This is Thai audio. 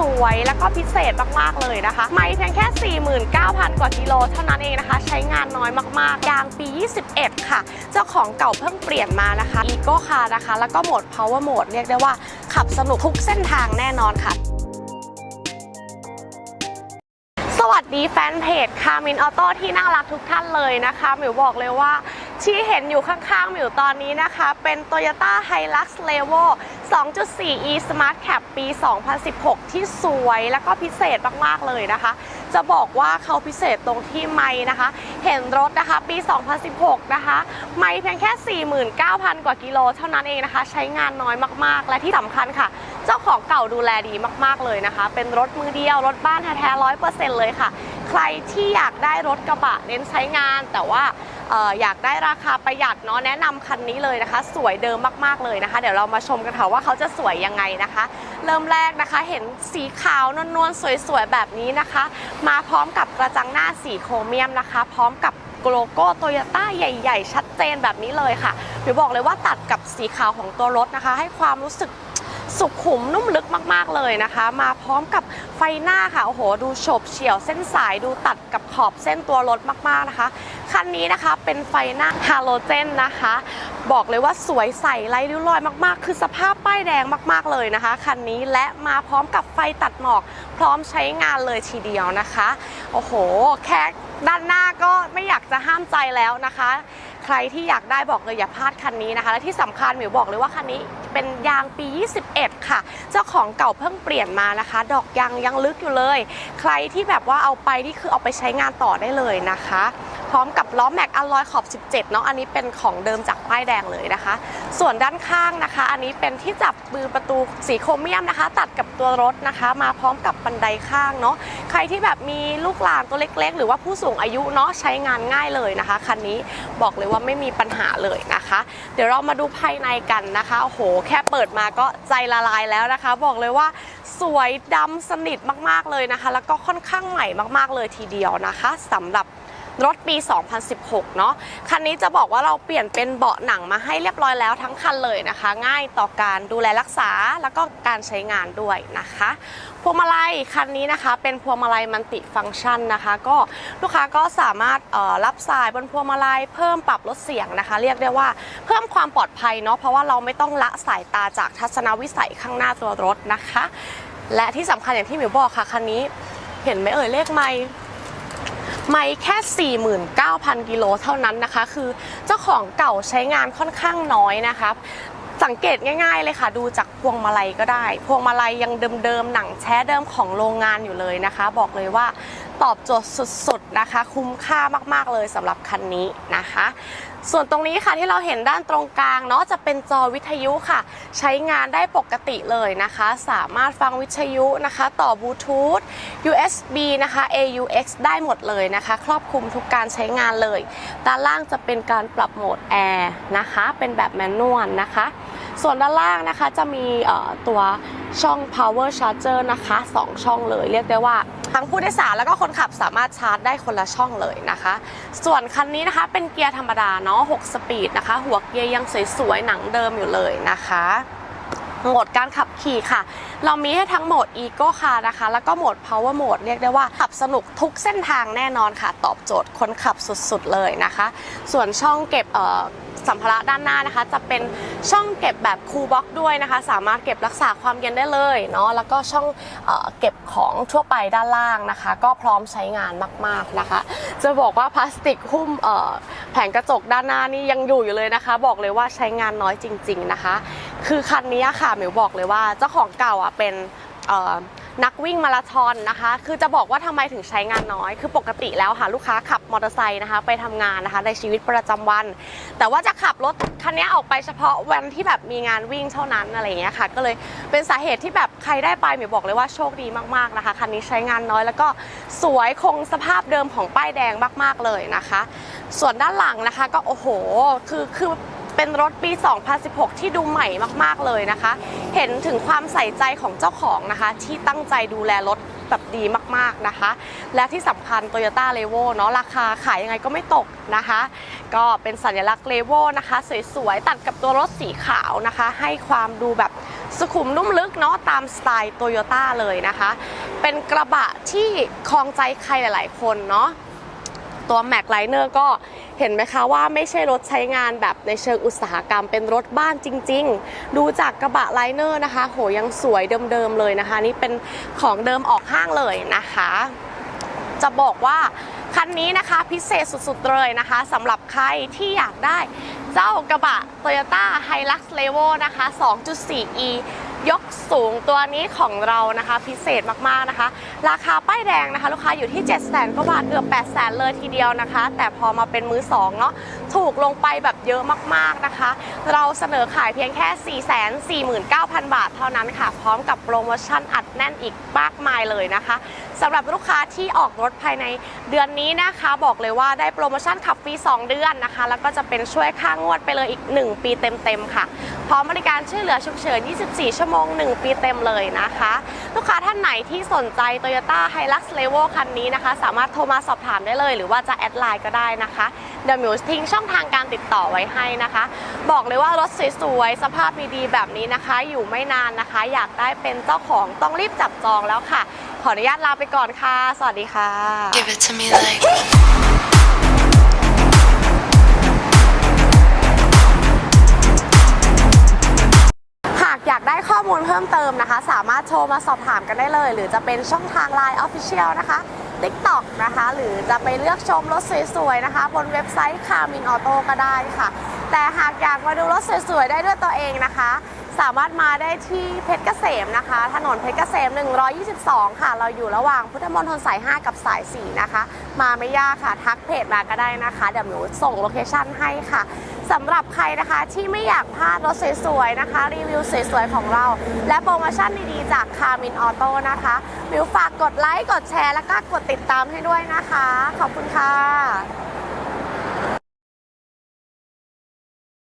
สวยแล้วก็พิเศษมากๆเลยนะคะ ไม่เพียงแค่ 49,000 กว่ากิโลเท่านั้นเองนะคะ ใช้งานน้อยมากๆยางปี 21 ค่ะ เจ้าของเก่าเพิ่งเปลี่ยนมานะคะ Eco Car นะคะ แล้วก็โหมด Power Mode เรียกได้ว่าขับสนุกทุกเส้นทางแน่นอนค่ะสวัสดีแฟนเพจคามินออโต้ที่น่ารักทุกท่านเลยนะคะหมิวบอกเลยว่า ที่เห็นอยู่ข้างๆมิวตอนนี้นะคะ เป็น Toyota Hilux Levo 2.4 e Smart Cap ปี 2016 ที่สวยแล้วก็พิเศษมากๆเลยนะคะ จะบอกว่าเขาพิเศษตรงที่ไม่นะคะ เห็นรถนะคะปี 2016 นะคะ ไม่เพียงแค่ 49,000 กว่ากิโลเท่านั้นเองนะคะ ใช้งานน้อยมากๆ และที่สำคัญค่ะ เจ้าของเก่าดูแลดีมากๆเลยนะคะ เป็นรถมือเดียว รถบ้านแท้ๆร้อยเปอร์เซ็นต์เลยค่ะ ใครที่อยากได้รถกระบะเน้นใช้งานแต่ว่า อยากได้ราคาประหยัดเนาะแนะนำคันนี้เลยนะคะ สวยเดิมมากๆเลยนะคะ เดี๋ยวเรามาชมกันค่ะว่าเขาจะสวยยังไงนะคะ เริ่มแรกนะคะเห็นสีขาวนวลๆสวยๆแบบนี้นะคะ มาพร้อมกับกระจังหน้าสีโครเมียมนะคะ พร้อมกับโลโก้โตโยต้าใหญ่ ๆ ชัดเจนแบบนี้เลยค่ะหรือบอกเลยว่าตัดกับสีขาวของตัวรถนะคะ ให้ความรู้สึก สุขุมนุ่มลึกมาก ๆ เลยนะคะ มาพร้อมกับไฟหน้าค่ะ โอ้โห ดูโฉบเฉี่ยวเส้นสายดูตัดกับขอบเส้นตัวรถมาก ๆ นะคะ คันนี้นะคะเป็นไฟหน้าฮาโลเจนนะคะ บอกเลยว่าสวยใสไร้ริ้วรอยมาก ๆ คือสภาพป้ายแดงมาก ๆ เลยนะคะ คันนี้และมาพร้อมกับไฟตัดหมอก พร้อมใช้งานเลยทีเดียวนะคะ โอ้โห แค่ด้านหน้าก็ไม่อยากจะห้ามใจแล้วนะคะ ใครที่อยากได้บอกเลยอย่าพลาดคันนี้นะคะ และที่สำคัญหมิวบอกเลยว่าคันนี้เป็นยางปี 21 ค่ะ เจ้าของเก่าเพิ่งเปลี่ยนมานะคะ ดอกยางยังลึกอยู่เลย ใครที่แบบว่าเอาไปนี่คือเอาไปใช้งานต่อได้เลยนะคะ พร้อมกับล้อแม็กอลลอยขอบ 17 เนาะอันนี้เป็นของเดิมจากป้ายแดงเลยนะคะ ส่วนด้านข้างนะคะ อันนี้เป็นที่จับมือประตูสีโครเมียมนะคะ ตัดกับตัวรถนะคะ มาพร้อมกับบันไดข้างเนาะใครที่แบบมีลูกหลานตัวเล็ก ๆ หรือว่าผู้สูงอายุเนาะใช้งานง่ายเลยนะคะคันนี้บอกเลยว่าไม่มีปัญหาเลยนะคะ เดี๋ยวเรามาดูภายในกันนะคะโอ้โห แค่เปิดมาก็ใจละลายแล้วนะคะ บอกเลยว่าสวยดำสนิทมากๆเลยนะคะ แล้วก็ค่อนข้างใหม่มากๆเลยทีเดียวนะคะสำหรับ รถปี 2016 เนาะคันนี้จะบอกว่าเราเปลี่ยนเป็นเบาะหนังมาให้เรียบร้อยแล้วทั้งคันเลยนะคะ ง่ายต่อการดูแลรักษาแล้วก็การใช้งานด้วยนะคะพวงมาลัยคันนี้นะคะ เป็นพวงมาลัยมันติฟังก์ชันนะคะ ก็ลูกค้าก็สามารถรับสายบนพวงมาลัยเพิ่มปรับลดเสียงนะคะ เรียกได้ว่าเพิ่มความปลอดภัยเนาะเพราะว่าเราไม่ต้องละสายตาจากทัศนวิสัยข้างหน้าตัวรถนะคะ และที่สำคัญอย่างที่หมิวบอกค่ะคันนี้เห็นไหมเอ่ยเลขไมค์ ไม่แค่ 49,000 กิโลเท่านั้นนะคะ คือเจ้าของเก่าใช้งานค่อนข้างน้อยนะคะสังเกตง่ายๆเลยค่ะ ดูจากพวงมาลัยก็ได้ พวงมาลัยยังเดิมๆหนังแช้เดิมของโรงงานอยู่เลยนะคะ บอกเลยว่าตอบโจทย์สุดๆ นะคะ คุ้มค่ามากๆเลยสำหรับคันนี้นะคะ ส่วนตรงนี้ค่ะที่เราเห็นด้านตรงกลางเนาะจะเป็นจอวิทยุค่ะ ใช้งานได้ปกติเลยนะคะ สามารถฟังวิทยุนะคะ ต่อบลูทูธ USB นะคะ AUX ได้หมดเลยนะคะ ครอบคลุมทุกการใช้งานเลย ด้านล่างจะเป็นการปรับโหมดแอร์นะคะ เป็นแบบแมนนวลนะคะ ส่วนด้านล่างนะคะจะมีตัวช่อง power charger นะคะ 2 ช่องเลยเรียกได้ว่า ทั้งผู้โดยสารแล้วก็คนขับสามารถชาร์จได้คนละช่องเลยนะคะ ส่วนคันนี้นะคะเป็นเกียร์ธรรมดาเนาะ6สปีดนะคะ หัวเกียร์ยังสวยๆหนังเดิมอยู่เลยนะคะโหมดการขับขี่ค่ะ เรามีให้ทั้งโหมด Eco Car นะคะ แล้วก็โหมด Power Mode เรียกได้ว่า ขับสนุกทุกเส้นทางแน่นอนค่ะ ตอบโจทย์คนขับสุดๆเลยนะคะ ส่วนช่องเก็บเอ่อ สัมภาระด้านหน้านะคะ จะเป็นช่องเก็บแบบคูลบ็อกด้วยนะคะ สามารถเก็บรักษาความเย็นได้เลยเนาะแล้วก็ช่องเอเก็บของทั่วไปด้านล่างนะคะ ก็พร้อมใช้งานมาก ๆนะคะ จะบอกว่าพลาสติกหุ้มแผงกระจกด้านหน้านี่ยังอยู่อยู่เลยนะคะ บอกเลยว่าใช้งานน้อยจริง ๆนะคะ คือคันนี้ค่ะหมิวบอกเลยว่าเจ้าของเก่าอะเป็น นักวิ่งมาราธอนนะคะ คือจะบอกว่าทำไมถึงใช้งานน้อย คือปกติแล้วค่ะลูกค้าขับมอเตอร์ไซค์นะคะ ไปทำงานนะคะในชีวิตประจำวัน แต่ว่าจะขับรถคันนี้ออกไปเฉพาะวันที่แบบมีงานวิ่งเท่านั้นอะไรอย่างเงี้ยค่ะ ก็เลยเป็นสาเหตุที่แบบใครได้ไปหมิวบอกเลยว่าโชคดีมากๆนะคะ คันนี้ใช้งานน้อยแล้วก็สวยคงสภาพเดิมของป้ายแดงมากๆเลยนะคะ ส่วนด้านหลังนะคะก็โอ้โห คือคือ เป็นรถปี 2016 ที่ดูใหม่มากๆเลยนะคะ เห็นถึงความใส่ใจของเจ้าของนะคะ ที่ตั้งใจดูแลรถแบบดีมากๆนะคะ และที่สำคัญ Toyota r e v o เนาะราคาขายยังไงก็ไม่ตกนะคะ ก็เป็นสัญลักษณ์ r e v o นะคะ สวยๆ ตัดกับตัวรถสีขาวนะคะ ให้ความดูแบบสุขุมนุ่มลึกเนาะตามสไตล์โตโยต้าเลยนะคะ เป็นกระบะที่คลองใจใครหลาย ๆ คนเนาะ ตัว Mac Liner ก็เห็นไหมคะว่าไม่ใช่รถใช้งานแบบในเชิงอุตสาหกรรมเป็นรถบ้านจริง ๆ ดูจากกระบะไลเนอร์นะคะ โหยังสวยเดิม ๆ เลยนะคะ นี่เป็นของเดิมออกห้างเลยนะคะ จะบอกว่าคันนี้นะคะพิเศษสุดๆเลยนะคะสำหรับใครที่อยากได้เจ้ากระบะ Toyota Hilux Levo นะคะ 2.4e ยกสูงตัวนี้ของเรานะคะ พิเศษมากๆนะคะ ราคาป้ายแดงนะคะ ลูกค้าอยู่ที่ 7 0 0 0 0นกว่าบาทเกือบ 8 0 0 0 0เลยทีเดียวนะคะ แต่พอมาเป็นมือสองเนาะถูกลงไปแบบเยอะมากๆนะคะ เราเสนอขายเพียงแค่ 449,000 บาทเท่านั้นค่ะ พร้อมกับโปรโมชั่นอัดแน่นอีกมากมายเลยนะคะ สำหรับลูกค้าที่ออกรถภายในเดือนนี้นะคะ บอกเลยว่าได้โปรโมชั่นขับฟรี 2 เดือนนะคะ แล้วก็จะเป็นช่วยค่างวดไปเลยอีก 1 ปีเต็มๆค่ะ พร้อมบริการช่วยเหลือฉุกเฉิน 24 ชั่วโมง 1 ปีเต็มเลยนะคะ ลูกค้าท่านไหนที่สนใจ Toyota Hilux Levo คันนี้นะคะ สามารถโทรมาสอบถามได้เลย หรือว่าจะแอดไลน์ก็ได้นะคะ เดี๋ยวมิวทิ้งช่องทางการติดต่อไว้ให้นะคะ บอกเลยว่ารถสวยๆ สภาพดีๆแบบนี้นะคะ อยู่ไม่นานนะคะ อยากได้เป็นเจ้าของต้องรีบจับจองแล้วค่ะ ขออนุญาตลาไปก่อนค่ะ สวัสดีค่ะ ได้ข้อมูลเพิ่มเติมนะคะ สามารถโทรมาสอบถามกันได้เลย หรือจะเป็นช่องทาง Line Official นะคะ TikTok นะคะ หรือจะไปเลือกชมรถสวยๆนะคะ บนเว็บไซต์ Carmin Auto ก็ได้ค่ะ แต่หากอยากมาดูรถสวยๆได้ด้วยตัวเองนะคะ สามารถมาได้ที่เพชรเกษมนะคะ ถนนเพชรเกษม 122 ค่ะ เราอยู่ระหว่างพุทธมณฑลสาย 5 กับสาย 4 นะคะ มาไม่ยากค่ะทักเพจมาก็ได้นะคะเดี๋ยวหนูส่งโลเคชั่นให้ค่ะ สำหรับใครนะคะที่ไม่อยากพลาดรถสวยๆนะคะ รีวิวสวยๆของเรา และโปรโมชั่นดีๆจากคาร์มินออโต้นะคะมิวฝากกดไลค์กดแชร์ แล้วก็กดติดตามให้ด้วยนะคะ ขอบคุณค่ะ